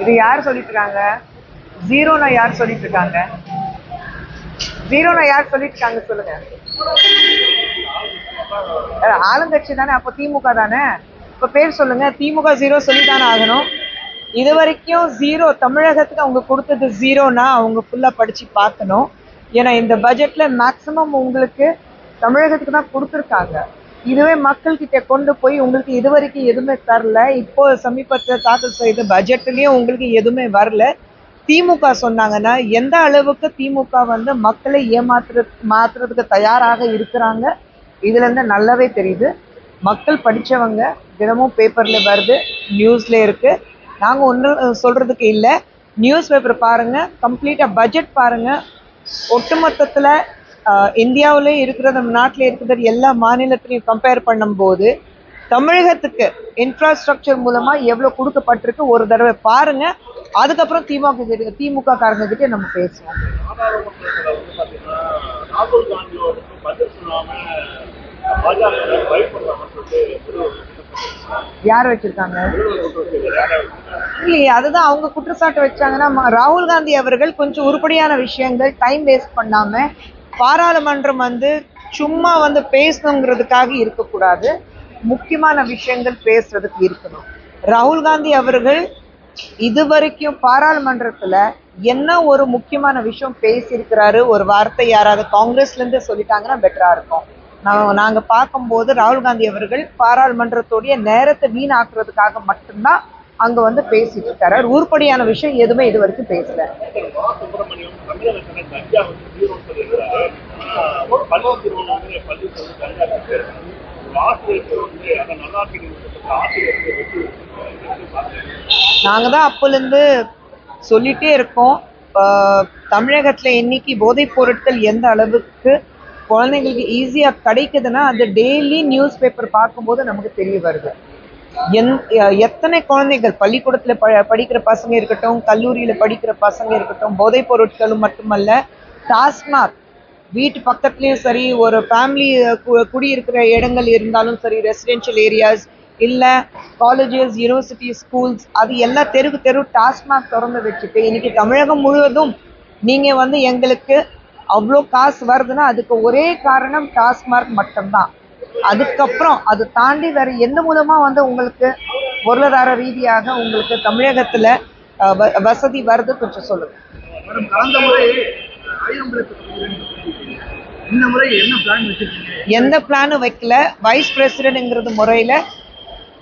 இது யார் சொல்லிட்டு இருக்காங்க ஜீரோனா யார் சொல்லிட்டு இருக்காங்க ஜீரோனா யார் சொல்லிட்டு இருக்காங்க சொல்லுங்க ஆளுங்கட்சி தானே அப்போ திமுக தானே? இப்ப பேர் சொல்லுங்க. திமுக ஜீரோ சொல்லி தானே ஆகணும். இது வரைக்கும் ஜீரோ தமிழகத்துக்கு அவங்க கொடுத்தது ஜீரோனா அவங்க ஃபுல்லா படிச்சு பார்க்கணும். ஏன்னா இந்த பட்ஜெட்ல மேக்சிமம் உங்களுக்கு தமிழகத்துக்கு தான் கொடுத்துருக்காங்க. இதுவே மக்கள்கிட்ட கொண்டு போய் உங்களுக்கு இது வரைக்கும் எதுவுமே தரல. இப்போ சமீபத்தில் தாக்கல் செய்த பட்ஜெட்லேயும் உங்களுக்கு எதுவுமே வரல. திமுக சொன்னாங்கன்னா எந்த அளவுக்கு திமுக வந்து மக்களை ஏமாத்துற மாத்துறதுக்கு தயாராக இருக்கிறாங்க? இதுலேருந்து நல்லாவே தெரியுது. மக்கள் படித்தவங்க தினமும் பேப்பரில் வருது நியூஸில் இருக்குது நாங்கள் ஒன்றும் சொல்கிறதுக்கு இல்லை. நியூஸ் பேப்பர் பாருங்கள் கம்ப்ளீட்டாக பட்ஜெட் பாருங்கள் ஒட்டுமொத்தத்தில் ஆஹ், இருக்கிற நம்ம நாட்டில் இருக்கிற எல்லா மாநிலத்திலையும் கம்பேர் பண்ணும்போது தமிழகத்துக்கு இன்ஃப்ராஸ்ட்ரக்சர் மூலமா எவ்வளவு கொடுக்கப்பட்டிருக்கு ஒரு தடவை பாருங்க. அதுக்கப்புறம் திமுக கிட்ட திமுக காரங்க கிட்ட நம்ம பேசுவோம். யார் வச்சிருக்காங்க? இல்லையே அதுதான் அவங்க குற்றச்சாட்டு வச்சாங்கன்னா ராகுல் காந்தி அவர்கள் கொஞ்சம் உருப்படியான விஷயங்கள் டைம் வேஸ்ட் பண்ணாம பாராளுமன்றம் வந்து சும்மா வந்து பேசணுங்கிறதுக்காக இருக்கக்கூடாது. முக்கியமான விஷயங்கள் பேசுறதுக்கு இருக்கணும். ராகுல் காந்தி அவர்கள் இதுவரைக்கும் பாராளுமன்றத்துல என்ன ஒரு முக்கியமான விஷயம் பேசியிருக்கிறாரு ஒரு வார்த்தை யாராவது காங்கிரஸ்ல இருந்து சொல்லிட்டாங்கன்னா பெட்டரா இருக்கும். நான் நாங்க பார்க்கும்போது ராகுல் காந்தி அவர்கள் பாராளுமன்றத்துடைய நேரத்தை வீணாக்குறதுக்காக மட்டும்தான் அங்க வந்து பேசிட்டு இருக்காரு. உருப்படியான விஷயம் எதுவுமே இது வரைக்கும் பேசல. நாங்க தான் அப்போலேருந்து சொல்லிட்டே இருக்கோம். தமிழகத்தில் தமிழகத்துல இன்னைக்கு போதைப் பொருட்கள் எந்த அளவுக்கு குழந்தைங்களுக்கு ஈஸியா கிடைக்குதுன்னா அது டெய்லி நியூஸ் பேப்பர் பார்க்கும்போது நமக்கு தெரிய வருது. எந் எத்தனை குழந்தைகள் பள்ளிக்கூடத்தில் ப படிக்கிற பசங்க இருக்கட்டும் கல்லூரியில் படிக்கிற பசங்க இருக்கட்டும் போதைப் பொருட்களும் மட்டுமல்ல டாஸ்மாக் வீட்டு பக்கத்துலேயும் சரி ஒரு ஃபேமிலி குடியிருக்கிற இடங்கள் இருந்தாலும் சரி ரெசிடென்ஷியல் ஏரியாஸ் இல்லை காலேஜஸ் யூனிவர்சிட்டி ஸ்கூல்ஸ் அது எல்லா தெருக்கு தெரு டாஸ்மாக் திறந்து வச்சுட்டு இன்னைக்கு தமிழகம் முழுவதும் நீங்கள் வந்து எங்களுக்கு அவ்வளோ காசு வருதுன்னா அதுக்கு ஒரே காரணம் டாஸ்மாக் மட்டும்தான். அதுக்கப்புறம் அது தாண்டி வேற எந்த மூலமா வந்து உங்களுக்கு பொருளாதார ரீதியாக உங்களுக்கு தமிழகத்துல வசதி வருது கொஞ்சம் சொல்லுங்க. எந்த பிளானும் வைக்கல? வைஸ் பிரசிடென்ட்ங்கிறது முறையில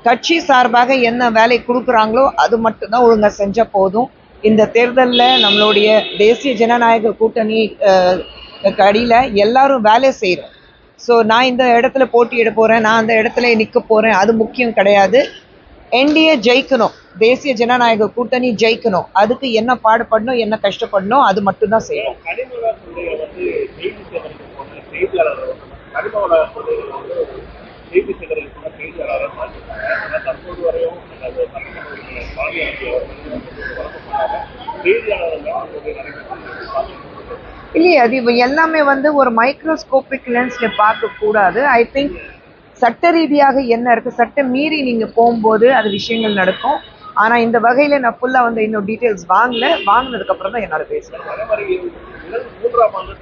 கட்சி சார்பாக என்ன வேலை கொடுக்குறாங்களோ அது மட்டும்தான் ஒழுங்கா செஞ்சா போதும். இந்த தேர்தல்ல நம்மளுடைய தேசிய ஜனநாயக கூட்டணி அஹ், அடியில எல்லாரும் வேலை செய்கிறோம் ஸோ நான் இந்த இடத்துல போட்டியிட போறேன் நான் அந்த இடத்துல நிற்க போறேன் அது முக்கியம் கிடையாது. என்டிஏ ஜெயிக்கணும். தேசிய ஜனநாயக கூட்டணி ஜெயிக்கணும். அதுக்கு என்ன பாடுபடணும் என்ன கஷ்டப்படணும் அது மட்டும்தான் செய்யணும். செய்தியாளர்கள் இல்லையே அது இவ எல்லாமே வந்து ஒரு மைக்ரோஸ்கோபிக் லென்ஸ்ல பார்க்க கூடாது ஐ திங்க் சட்ட ரீதியாக என்ன இருக்கு சட்ட மீறி நீங்க போகும்போது அது விஷயங்கள் நடக்கும். ஆனா இந்த வகையில நான் ஃபுல்லா வந்து இன்னும் டீட்டெயில்ஸ் வாங்கல. வாங்கினதுக்கு அப்புறம் தான் என்னால முதல் மூன்றாம் ஆண்டு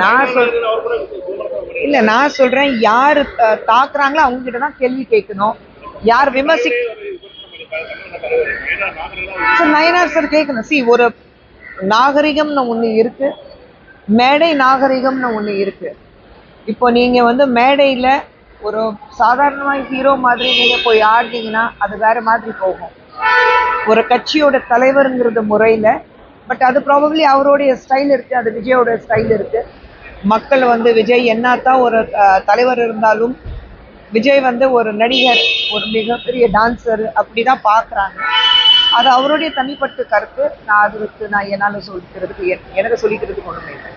நான் இல்ல நான் சொல்றேன் யாரு தாக்குறாங்களோ அவங்க கிட்ட தான் கேள்வி கேட்கணும். யார் விமர்சி சார் நயனார் சார் கேட்கணும். சி ஒரு நாகரிகம்னு ஒண்ணு இருக்கு. மேடை நாகரிகம்னு ஒண்ணு இருக்கு. இப்போ நீங்க வந்து மேடையில ஒரு சாதாரணமாக ஹீரோ மாதிரி நீங்க போய் ஆடினீங்கன்னா அது வேற மாதிரி போகும். ஒரு கட்சியோட தலைவருங்கிறது முறையில பட் அது ப்ராபப்ளி அவருடைய ஸ்டைல் இருக்கு அது விஜயோட ஸ்டைல் இருக்கு. மக்கள் வந்து விஜய் என்னத்தான் ஒரு தலைவர் இருந்தாலும் விஜய் வந்து ஒரு நடிகர் ஒரு மிகப்பெரிய டான்ஸர் அப்படி தான் பார்க்குறாங்க அது அவருடைய தனிப்பட்ட கருத்து. நான் அதுக்கு நான் என்னால் சொல்லிக்கிறதுக்கு எனக்கு சொல்லிக்கிறதுக்கு ஒன்றுமே இல்லை.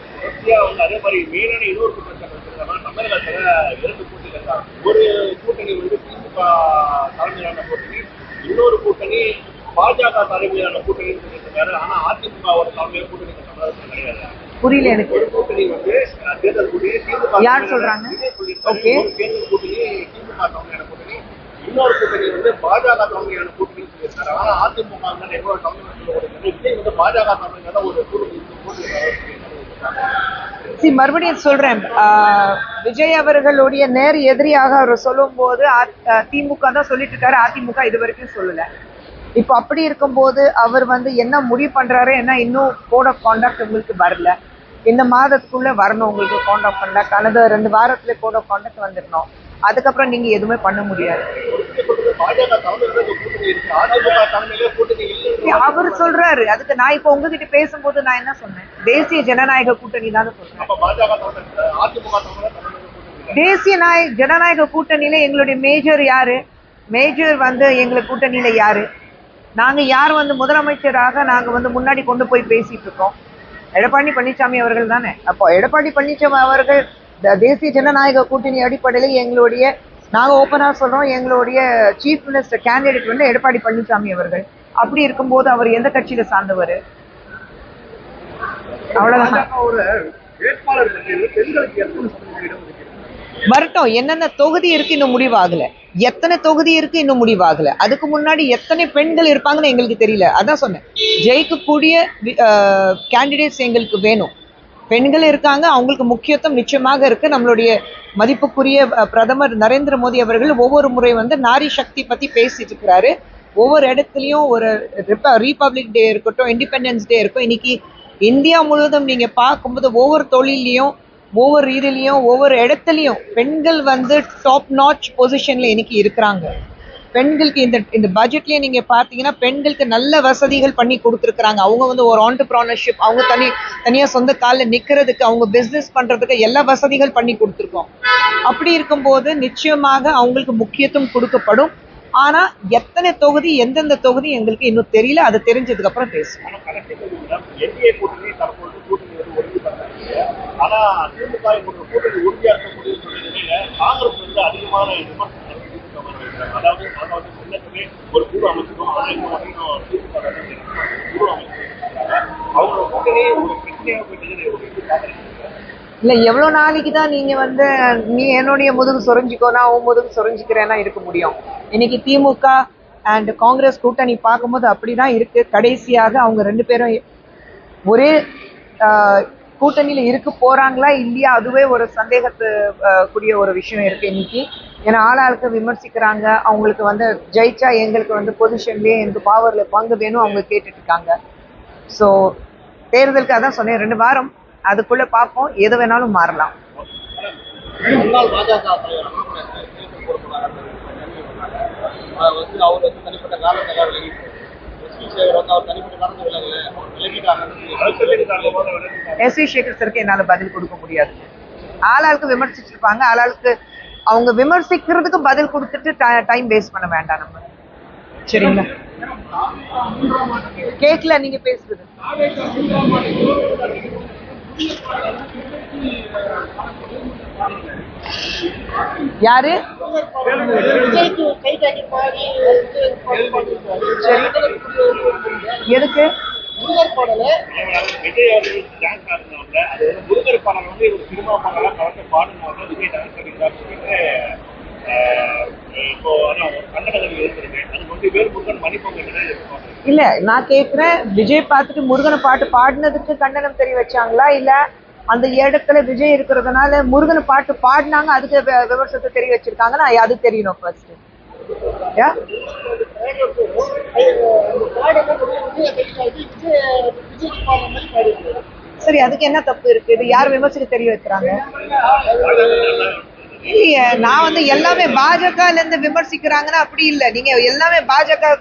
இன்னொரு கூட்டணி பாஜக கூட்டணி ஆனா அதிமுகவோட புரியல எனக்கு. ஒரு கூட்டணி வந்து யார் சொல்றாங்க? ஓகே இன்னொரு கூட்டணி வந்து பாஜக கூட்டணி சொல்லியிருக்காரு ஆனா அதிமுக எவ்வளவு வந்து பாஜக ஒரு சி மறுபடியும் சொல்றேன். ஆஹ் விஜய் அவர்களுடைய நேர் எதிரியாக அவர் சொல்லும் போது திமுக தான் சொல்லிட்டு இருக்காரு. அதிமுக இது வரைக்கும் சொல்லல. இப்போ அப்படி இருக்கும்போது அவர் வந்து என்ன முடிவு பண்றாரு? என்ன இன்னும் கோட் ஆஃப் கான்டாக்ட் உங்களுக்கு வரல. இந்த மாதத்துக்குள்ள வரணும் உங்களுக்கு காண்டாக்ட் ஆஃப் கான்டாக்ட் ரெண்டு வாரத்துல கோட் ஆஃப் கான்டாக்ட் வந்துடணும் அதுக்கப்புறம் நீங்க எதுவுமே பண்ண முடியாது. அவர் சொல்றாரு. அதுக்கு நான் இப்போ உங்ககிட்ட பேசும்போது நான் என்ன சொன்னேன்? தேசிய ஜனநாயக கூட்டணி தான் சொல்றேன். தேசிய நாய ஜனநாயக கூட்டணியில எங்களுடைய மேஜர் யாரு? மேஜர் வந்து எங்களை கூட்டணியில யாரு? நாங்க யார் வந்து முதலமைச்சராக நாங்க வந்து முன்னாடி கொண்டு போய் பேசிட்டு இருக்கோம். எடப்பாடி பழனிசாமி அவர்கள் தானே? அப்போ எடப்பாடி பழனிசாமி அவர்கள் தேசிய ஜனநாயக கூட்டணி அடிப்படையில் எங்களுடைய நாங்கள் ஓப்பனாக சொல்கிறோம் எங்களுடைய சீஃப் மினிஸ்டர் கேண்டிடேட் வந்து எடப்பாடி பழனிசாமி அவர்கள். அப்படி இருக்கும்போது அவர் எந்த கட்சியில சார்ந்தவர்? அவ்வளவுதான். வரட்டும் என்னென்ன தொகுதி இருக்கு இன்னும் முடிவாகல. எத்தனை தொகுதி இருக்கு இன்னும் முடிவாகல. அதுக்கு முன்னாடி எத்தனை பெண்கள் இருப்பாங்கன்னு எங்களுக்கு தெரியல. அதான் சொன்னேன். ஜெயிக்கக்கூடிய கேண்டிடேட்ஸ் எங்களுக்கு வேணும். பெண்கள் இருக்காங்க அவங்களுக்கு முக்கியத்துவம் நிச்சயமாக இருக்கு. நம்மளுடைய மதிப்புக்குரிய பிரதமர் நரேந்திர மோடி அவர்கள் ஒவ்வொரு முறை வந்து நாரி சக்தி பத்தி பேசிட்டு இருக்கிறாரு. ஒவ்வொரு இடத்துலையும் ஒரு ரீபப்ளிக் டே இருக்கட்டும் இண்டிபெண்டன்ஸ் டே இருக்கும் இன்னைக்கு இந்தியா முழுவதும் நீங்க பார்க்கும்போது ஒவ்வொரு தொழிலையும் ஒவ்வொரு இதுலயும் ஒவ்வொரு இடத்துலையும் பெண்கள் வந்து டாப் நாச் பொசிஷனில் இன்னைக்கு இருக்கிறாங்க பெண்களுக்கு இந்த இந்த பட்ஜெட்லேயே நீங்கள் பார்த்தீங்கன்னா பெண்களுக்கு நல்ல வசதிகள் பண்ணி கொடுத்துருக்குறாங்க அவங்க வந்து ஒரு ஆண்டர்ப்ரானர்ஷிப் அவங்க தனி தனியாக சொந்த காலில் நிற்கிறதுக்கு அவங்க பிஸ்னஸ் பண்ணுறதுக்கு எல்லா வசதிகள் பண்ணி கொடுத்துருக்கோம் அப்படி இருக்கும்போது நிச்சயமாக அவங்களுக்கு முக்கியத்துவம் கொடுக்கப்படும் ஆனால் எத்தனை தொகுதி எந்தெந்த தொகுதி எங்களுக்கு இன்னும் தெரியல அது தெரிஞ்சதுக்கப்புறம் பேசுவோம் ஆனா கடைசி கேள்விதான் என்டிஏ கூட்டணி தற்பொழுது கூட்டணி வந்து உறுதி பண்ணாங்க ஆனா திமுக கூட்டணி உறுதியா இருக்க நிலையில காங்கிரஸ் வந்து அதிகமான விமர்சனங்கள் திமுக அதாவது நாங்க முன்னே ஒரு குழு அமைச்சிருக்கோம் ஆனா இப்போ வரைக்கும் திமுக குழு அமைச்சிருக்காங்க அவங்களோட கூட்டணி ஒரு பிரச்சனையாக போயிட்டு ஒரு இது பாக்குறீங்க இல்ல எவ்வளவு நாளைக்கு தான் நீங்க வந்து நீ என்னுடைய முதுகு சொரிஞ்சிக்கோ நான் உன் முதுகு சொரிஞ்சிக்கிறேன்னா இருக்க முடியும். இன்னைக்கு திமுக அண்ட் காங்கிரஸ் கூட்டணி பார்க்கும்போது அப்படிதான் இருக்கு. கடைசியாக அவங்க ரெண்டு பேரும் ஒரே கூட்டணியில இருக்க போறாங்களா இல்லையா? அதுவே ஒரு சந்தேகத்து கூடிய ஒரு விஷயம் இருக்கு இன்னைக்கு. ஏன்னா ஆளாளுக்கு விமர்சிக்கிறாங்க. அவங்களுக்கு வந்து ஜெயிச்சா எங்களுக்கு வந்து பொசிஷன்லயே எனக்கு பவர்ல பங்கு வேணும் அவங்க கேட்டுட்டு இருக்காங்க ஸோ தேர்தலுக்கு அதான் சொன்னேன் ரெண்டு வாரம். அதுக்குள்ள பார்ப்போம் எது வேணாலும் மாறலாம். பாஜக அவர் வந்து தனிப்பட்ட எஸ் வி சேகர் சருக்கு என்னால பதில் கொடுக்க முடியாது. ஆளாளுக்கு விமர்சிச்சிருப்பாங்க. ஆளாளுக்கு அவங்க விமர்சிக்கிறதுக்கு பதில் கொடுத்துட்டு டைம் வேஸ்ட் பண்ண வேண்டாம் நம்ம. சரிங்களா? கேட்கல நீங்க பேசுறது. யாரு? எதுக்கு விஜய் அவர்கள் டான்ஸ் ஆடுனாங்க அது வந்து முருகர் பாடல் வந்து இவர் சினிமா பாடலாம் கலந்து பாடுனாங்க விஜய் டான்ஸ் ஆடிக்கிறார் சொல்லிட்டு இப்போ அதான் அது வந்து மணிப்பொங்கல் எதிர்பார்க்குறேன் இல்ல நான் கேக்குறேன் விஜய் பார்த்துட்டு முருகனை பாட்டு பாடினதுக்கு கண்டனம் தெரிவிச்சாங்களா இல்ல அந்த இடத்துல விஜய் இருக்கிறதுனால முருகன் பாட்டு பாடினாங்க அதுக்கு விமர்சனத்தை தெரிய வச்சிருக்காங்கன்னா அது தெரியணும் ஃபர்ஸ்ட் சரி அதுக்கு என்ன தப்பு இருக்கு? இது யார் விமர்சிக்க தெரிய வைக்கிறாங்க? இல்லையே நான் வந்து எல்லாமே பாஜகல இருந்து விமர்சிக்கிறாங்கன்னா அப்படி இல்லை. நீங்க எல்லாமே பாஜக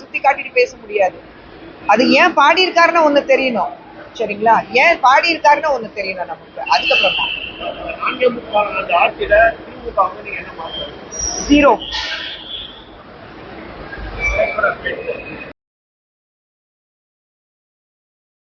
சுத்தி காட்டிட்டு பேச முடியாது. அது ஏன் பாடியிருக்காருன்னு ஒண்ணு தெரியணும். சரிங்களா? ஏன் பாடியிருக்காருன்னு ஒண்ணு தெரியணும் நமக்கு. அதுக்கப்புறம் தான். ஜீரோ